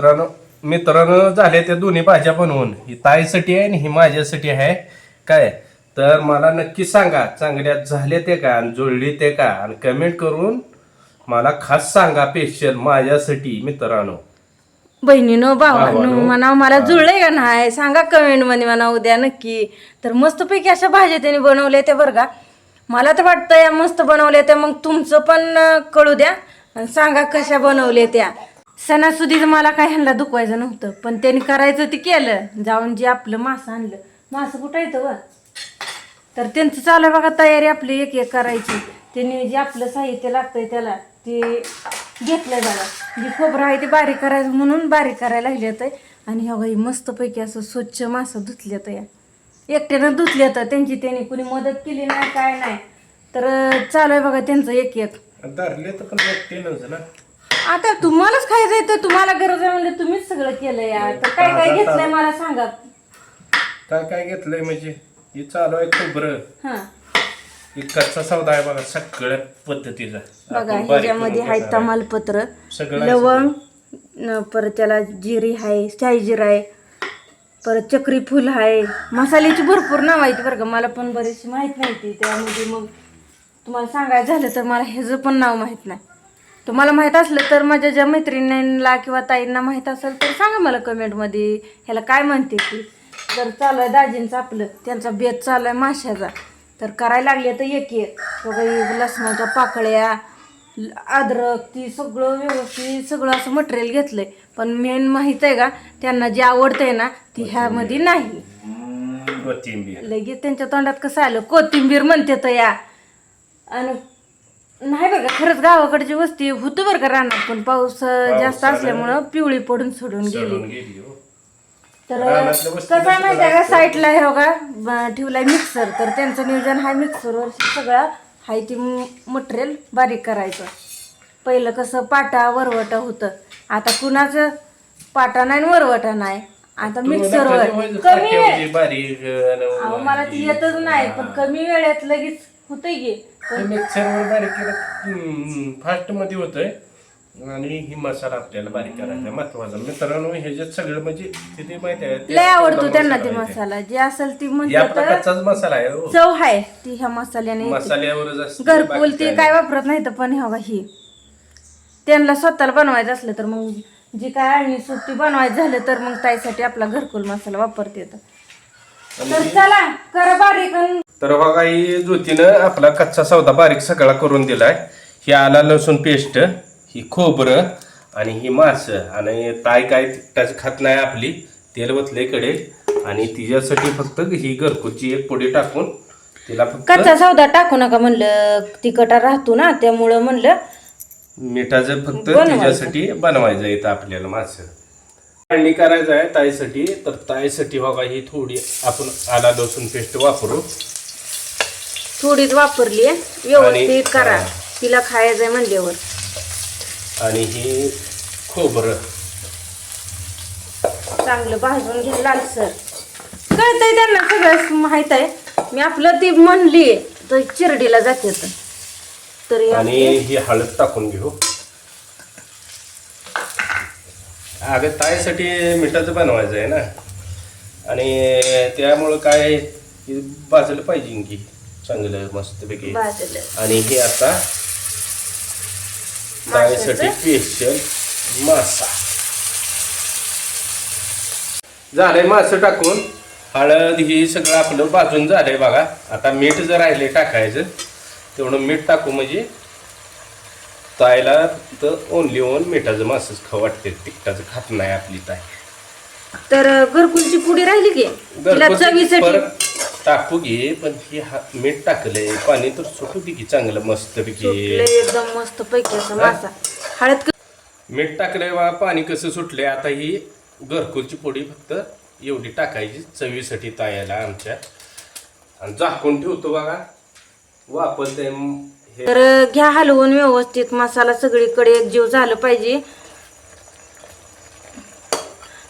मित्रांनो मित्रांनो झाले ते दोन्ही भाज्या बनवून. ही ताईसाठी आहे आणि ही माझ्यासाठी आहे. काय? तर मला नक्की सांगा चांगल्या झाले ते का आणि जुळली ते का? आणि कमेंट करून मला खास सांगा स्पेशल माझ्यासाठी मित्रांनो. बहिणीनो भावानो भावानो. म्हणा मला जुळलंय का नाही? सांगा कमेंटमध्ये म्हणा उद्या नक्की. तर मस्तपैकी अशा भाज्या त्यांनी बनवल्या त्या बरं का. मला तर वाटतं या मस्त बनवल्या त्या. मग तुमचं पण अं, कळू द्या. आणि सांगा कशा बनवल्या त्या. सणासुदीचं मला काय ह्यांना दुखवायचं नव्हतं पण त्यांनी करायचं ते केलं. जाऊन जे आपलं मासं आणलं. मासं कुठं येतं व तर त्यांचं चालू आहे बघा तयारी आपली एक एक करायची. त्यांनी जे आपलं साहित्य लागतंय त्याला ते घेतलं बघा. जे खोबरं आहे ते बारीक करायचं म्हणून बारीक करायला लागले आहे. आणि ह्या बाई मस्तपैकी असं स्वच्छ मासं धुतल्यात या एकट्यानं धुतल्यात. त्यांची त्यांनी कुणी मदत केली नाही काय नाही. तर चालू आहे बघा त्यांचं एक एक. धरले तर पण ना. आता तुम्हालाच खायचं तर तुम्हाला गरज आहे म्हणजे तुम्हीच सगळं केलं या. तर काय काय घेतलंय मला सांगा. काय काय घेतलंय म्हणजे? हे चालू आहे खोबरं. हां. ही कच्चा सौदा आहे बघा सगळ्या पद्धतीचा. बघा बारीक ह्याच्यामध्ये करून आहे घेणार आहे. तमालपत्र सगळं आहे लवंग न परत त्याला जिरी आहे शाही जिरा आहे परत चक्री फुल आहे. मसाल्याची भरपूर नाव आहेत बरं का मला पण बरीचशी माहीत नाही ती. त्यामध्ये मग तुम्हाला सांगायचं झालं तर मला ह्याचं पण नाव माहीत नाही. तुम्हाला माहीत असलं तर माझ्या ज्या मैत्रिणींना किंवा ताईंना माहीत असेल तर सांगा मला कमेंटमध्ये. ह्याला काय म्हणते ती? तर चालू आहे दाजींचं आपलं त्यांचा बेत चालू आहे माशाचा तर करायला लागले तर एक एक. सगळी लसणाच्या पाकळ्या अद्रक ती सगळं व्यवस्थित सगळं असं मटेरियल घेतलंय. पण मेन माहीत आहे का त्यांना जे आवडतंय ना ती ह्यामध्ये नाही. कोथिंबीर. लगेच त्यांच्या तोंडात कसं आलं? कोथिंबीर म्हणते तर या. आणि नाही बरं का खरंच गावाकडची वस्ती होतं बरं का रानात पण पाऊस अं, जास्त असल्यामुळं पिवळी पडून सोडून गेली सडून गेली. हो. तर रानातल्या वस्ती कसं आहे माहिती आहे का साईडला हे बघा ब- ठेवलाय मिक्सर तर त्यांचं नियोजन हा मिक्सरवर सगळं हाय ती मटेरियल बारीक करायचं. पहिलं कसं पाटा वरवटा होतं. आता कुणाचं पाटा नाही आणि वरवटा नाही. आता मिक्सरवर कमी वेळ बारीक अहो मला ती येतच नाही पण कमी वेळेत लगेच होतंय की मिक्सरवर बारीक केलं फास्टमध्ये होतंय आणि ही मसाला आपल्याला बारीक करायचा महत्त्वाचा मित्रांनो ह्याच्यात सगळं म्हणजे किती माहिती आहे लय आवडतो त्यांना ते मसाला जे असेल ती हे आपला कच्चाच मसाला आहे हो. चव आहे ती ह्या मसाल्याने येते. मसाल्यावरच असते, घरकुल बाकी ते काय वापरत नाही तर पण हे बघा ही त्यांना स्वतःला बनवायचं असलं तर मग जी काय आणि सुट्टी बनवायचं झालं तर मग त्यासाठी आपला घरकुल मसाला वापरते येतं. तर चला करा बारीक तर बघा ही ज्योतीनं आपला कच्चा सौदा बारीक सगळा करून दिलाय. ही आला लसूण पेस्ट ही खोबरं आणि ही मास. आणि ताय काय तिखटाची खात नाही आपली तेल वतले कडे आणि तिच्यासाठी फक्त ही घरकुलची एक पुडी टाकून तिला फक्त कच्चा सौदा टाकू नका म्हणलं. तिखटा राहतो ना त्यामुळं म्हणलं मिठाचं फक्त बनवायचं. तिच्यासाठी बनवायचं येतं आपल्याला मास. काढणी करायचं आहे ताईसाठी. तर ताईसाठी बघा ही थोडी आपण आला लसूण पेस्ट वापरू. थोडीच वापरली व्यवस्थित आणि- करा. तिला खायचंय म्हणल्यावर. आणि ही खोबरं. चांगलं भाजून घ्या लालसर कळतंय त्यांना सगळं माहीत आहे. मी आपलं ती म्हणली तर चिरडीला जाते तर. हे आणि ही हळद टाकून घेऊ. अगं ताईसाठी मिठाचं बनवायचं आहे ना. आणि त्यामुळं काय भाजलं पाहिजे की. चांगलं मस्तपैकी. भाजलं आणि हे आता ताईसाठी स्पेशल मासा. झालंय मासं टाकून. हळद ही सगळं आपलं भाजून झालंय बघा. आता मीठ जर राहिले टाकायचं तेवढं मीठ टाकू म्हणजे तायला तर ओनली ओन मिठाचं मासच खाऊ वाटते. तिखटाचं खात नाही आपली ताई. तर घरकुलची पुडी राहिली की? तिला चवीसाठी? टाकू घे पण ही मीठ टाकलंय पाणी तर सुटू दे की चांगलं मस्तपैकी सुटलंय एकदम मस्त पैकी असा मासा. हळद मीठ टाकलंय बा पाणी कसं सुटलंय आता ही घरकुलची पोळी फक्त एवढी टाकायची चवीसाठी तायाला आमच्या. आणि झाकून ठेवतो बघा. वापरते हे तर घ्या हलवून व्यवस्थित मसाला सगळीकडे एकजीव झालं पाहिजे.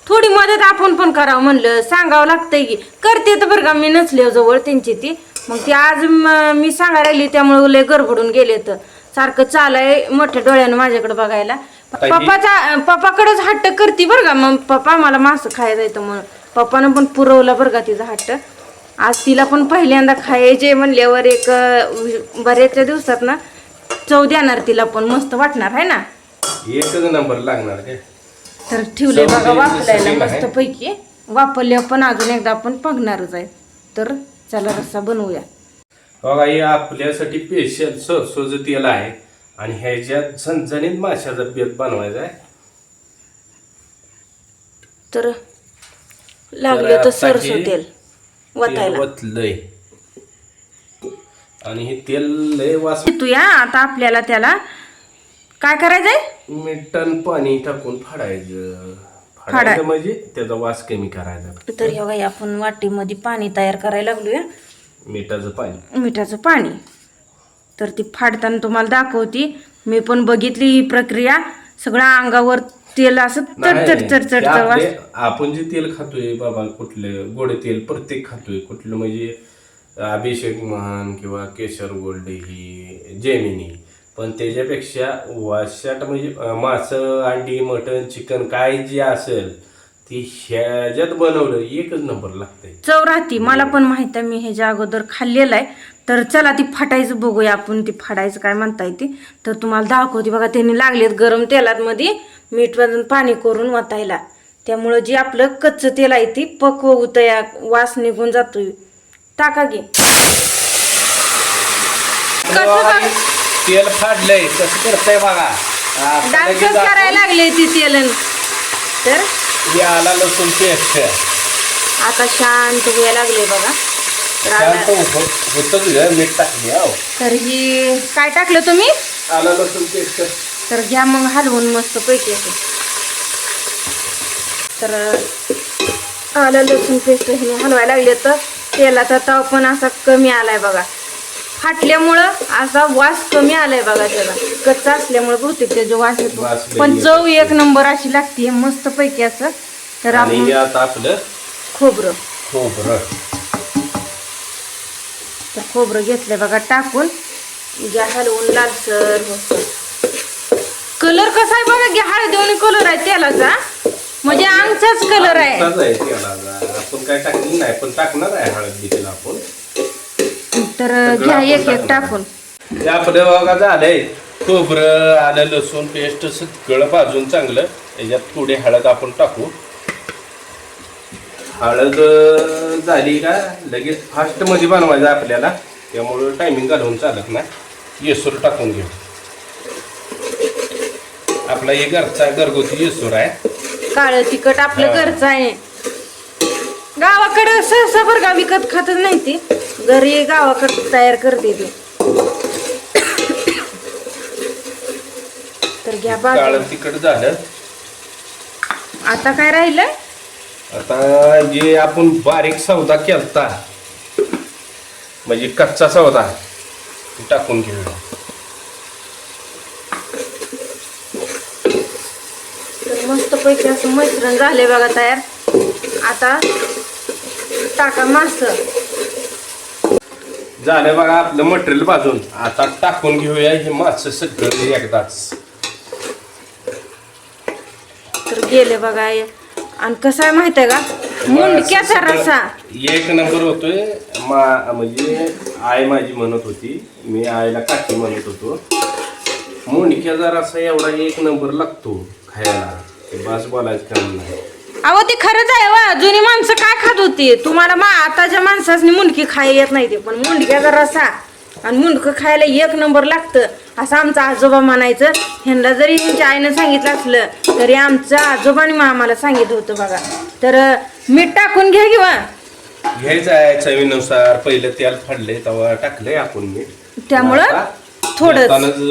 थोडी मदत आपण पण करावं म्हणलं. सांगावं लागतंय की करते तर बरं का मी नसले जवळ त्यांची ती. मग ती आज म- सांगायला लागली त्यामुळे लय गडबडून गेले तर. सारखं चालाय मोठ्या डोळ्यानं माझ्याकडे बघायला. पप्पाचा पप्पाकडेच हट्ट करते बरं का. मग पप्पा मला मासं खायला येतं म्हणून. पप्पानं पण पुरवलं बरं का तिचा हट्ट. आज तिला पण पहिल्यांदा खायचे म्हणल्यावर एक अं, बऱ्याचच्या दिवसात ना चव देणार तिला पण. मस्त वाटणार आहे ना? एकच नंबर लागणार तर ठेवले बघा वापरायला. मस्त पैकी वापरल्यावर पण अजून एकदा आपण बघणारच आहे. तर चला रस्सा बनवूया. बघा हे आपल्यासाठी स्पेशल सरसोचं तेल आहे. आणि ह्याच्यात झणझणीत माशाचा बेत बनवायचा आहे. तर लागले तर सरसो तेल वतायला. वतलंय. आणि हे तेल लय वास या आता आपल्याला त्याला काय करायचंय? मिठण पाणी टाकून फाडायचं. फाडायचं म्हणजे त्याचा वास कमी करायचा तर हे बघा आपण वाटीमध्ये पाणी तयार करायला लागलोय. मिठाचं पाणी. मिठाचं पाणी. तर ती फाडताना तुम्हाला दाखवती. मी पण बघितली ही प्रक्रिया. सगळं अंगावर तेल असं ते वास. आपले- आपण जे तेल खातोय बाबा कुठले गोड तेल प्रत्येक खातोय. कुठलं म्हणजे अभिषेक महान किंवा केशर गोल्ड ही जेमिनी. पण त्याच्यापेक्षा वाशाट म्हणजे मासं अंडी मटण चिकन काय जे असेल ती ह्याच्यात बनवलं एकच नंबर लागतंय. चव राहती. मला पण माहीत आहे मी ह्याच्या अगोदर खाल्लेलं आहे. तर चला ती फाटायचं बघूया आपण ती फाटायचं काय म्हणता येते तर तुम्हाला दाखवते बघा त्यांनी लागलेत गरम तेलात मध्ये मीठ वाजून पाणी करून वतायला. त्यामुळं जे आपलं कच्चं तेल आहे ती पक्व होतं या वास निघून जातोय. टाका की. तेल फाडलंय कसं करतंय बघा. आता लगेच करायला लागले ती तेलन तर? हे आला लसूण पेस्ट. आता शांत व्हायला लागले बघा. तर शांत आला- होतच ग मीठ टाकली हो. तर ही काय टाकलं तुम्ही? आला लसूण पेस्ट. तर घ्या मग हलवून मस्त पैकी असं. तर आलं लसूण पेस्ट हे हलवायला लागले तर तेलाचा ताव पण असा कमी आलाय बघा. फाटल्यामुळं असा वास कमी आलाय बघा त्याला. कच्चा असल्यामुळे बहुतेक त्याचा वास येतो. वास लई पण येतो. चव एक नंबर अशी लागते मस्त पैकी असं. तर आणि हे आपण आता आपलं खोबरं. खोबरं. तर खोबरं घेतलं बघा टाकून. घ्या हलवून लालसर कलर कसा आहे बघा घ्या हळदीवणी कलर आहे तेलाचा. म्हणजे आमचाच कलर आहे. आमचाच आहे तेलाचा. आपण काय टाकली नाही पण टाकणार आहे हळद आपण. तर घ्या एक एक. टाकून. हे आपलं बघा झालंय. खोबरं आलं लसूण पेस्ट सगळं भाजून चांगलं. त्याच्यात थोडी हळद आपण टाकू. हळद झाली का लगेच फास्टमध्ये बनवायचं आपल्याला. त्यामुळं टायमिंग घालवून चालत नाही. येसूर टाकून घेऊ. आपला हे घरचा घरगुती येसूर आहे. काळं तिखट आपलं. घरचं आहे. गावाकडे सहसा बरं का विकत खातच नाही ती. घरी गावाकडे तयार करते ती. तर घ्या बाजू काळं तिखट झालं. आता काय राहिलं? आता जे आपण बारीक सौदा केलता. म्हणजे कच्चा सौदा. ते टाकून घेऊया. तर मस्त पैकी असं मिश्रण झाले बघा तयार. आता टाका मास. झालं बघा आपलं मटेरियल भाजून. आता टाकून घेऊया हे मास सगळं एकदाच. तर गेले बघा. आणि कसं आहे माहीत आहे का? मुंडक्याचा रसा. एक नंबर होतोय. मा म्हणजे आई माझी म्हणत होती मी आईला काकी म्हणत होतो मुंडक्याचा रसा एवढा एक नंबर लागतो खायला. ते बस बोलायचं काम नाही. अहो ते खरंच आहे वा. जुनी माणसं काय खात होती? तुम्हाला मा आताच्या माणसासनी मुंडकी खायला येत नाही ते पण मुंडक्याचा रसा आणि मुंडकं खायला एक नंबर लागतं. असं आमचा आजोबा म्हणायचं. ह्यांना जरी ह्यांच्या आईनं सांगितलं असलं तरी आमच्या आजोबाने मा- आम्हाला सांगितलं होतं बघा. तर मीठ टाकून घ्या किंवा घ्यायचं आहे चवीनुसार. पहिलं तेल फाडले तेव्हा टाकलंय आपण मीठ. त्यामुळं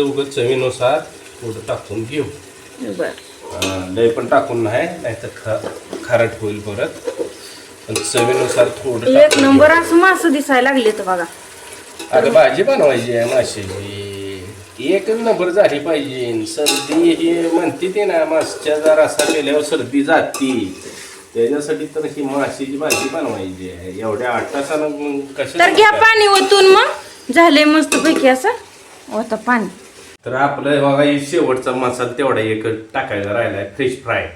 उगाच चवीनुसार थोडं टाकून घेऊ. बर. लय पण टाकून नाही नाहीतर ख खारट होईल परत. पण चवीनुसार थोडं एक नंबर असं मासं दिसायला लागले तर बघा. अगं भाजी बनवायची आहे माशाची. एकच नंबर झाली पाहिजे. सर्दी हे म्हणते ते ना मासच्या रसा केल्यावर सर्दी जाती. त्याच्यासाठी तर ही माशीची भाजी बनवायची आहे. एवढ्या आठ तासानं कसं तर घ्या पाणी ओतून मग. झाले मस्त पैकी असं. ओता पाणी. तर आपलं बघा हे शेवटचा मसाला तेवढा एक टाकायचा राहिलाय फ्रेश फ्राय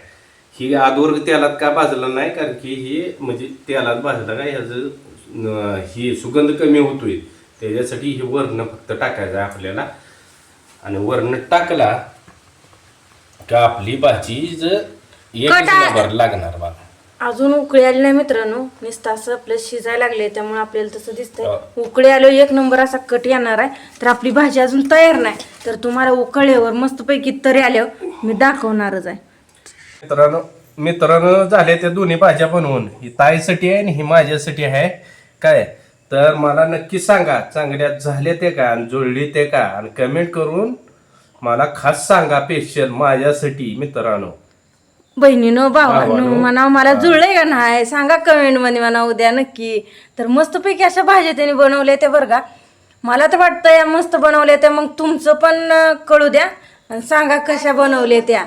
ही आदवर तेलात का भाजलं नाही? कारण की ही म्हणजे तेलात भाजलं का ह्याचं ही सुगंध कमी होतोय. त्याच्यासाठी हे वर्ण फक्त टाकायचं आहे आपल्याला. आणि वर्ण टाकला का आपली भाजी एक नंबर लागणार बघा. अजून उकळी आली नाही मित्रांनो. नुसतं असं आपलं शिजायला लागले त्यामुळे आपल्याला तसं दिसतंय. उकळी आलो एक नंबर असा कट येणार आहे. तर आपली भाजी अजून तयार नाही. तर तुम्हाला उकळल्यावर मस्तपैकी तरी आल्यावर मी दाखवणारच आहे. मित्रांनो मित्रांनो झाले त्या दोन्ही भाज्या बनवून. ही ताईसाठी आहे आणि ही माझ्यासाठी आहे. काय? तर मला नक्की सांगा चांगल्या झाले ते का? आणि जुळली ते का? आणि कमेंट करून मला खास सांगा स्पेशल माझ्यासाठी मित्रांनो. बहिणीनं भावानं भावानं. म्हणा मला जुळलंय का नाही? सांगा कमेंटमध्ये म्हणा उद्या नक्की. तर मस्तपैकी अशा भाज्या त्यांनी बनवल्या त्या बरं का. मला तर वाटतं या मस्त बनवल्या त्या. मग तुमचं पण अं, कळू द्या. आणि सांगा कशा बनवल्या त्या.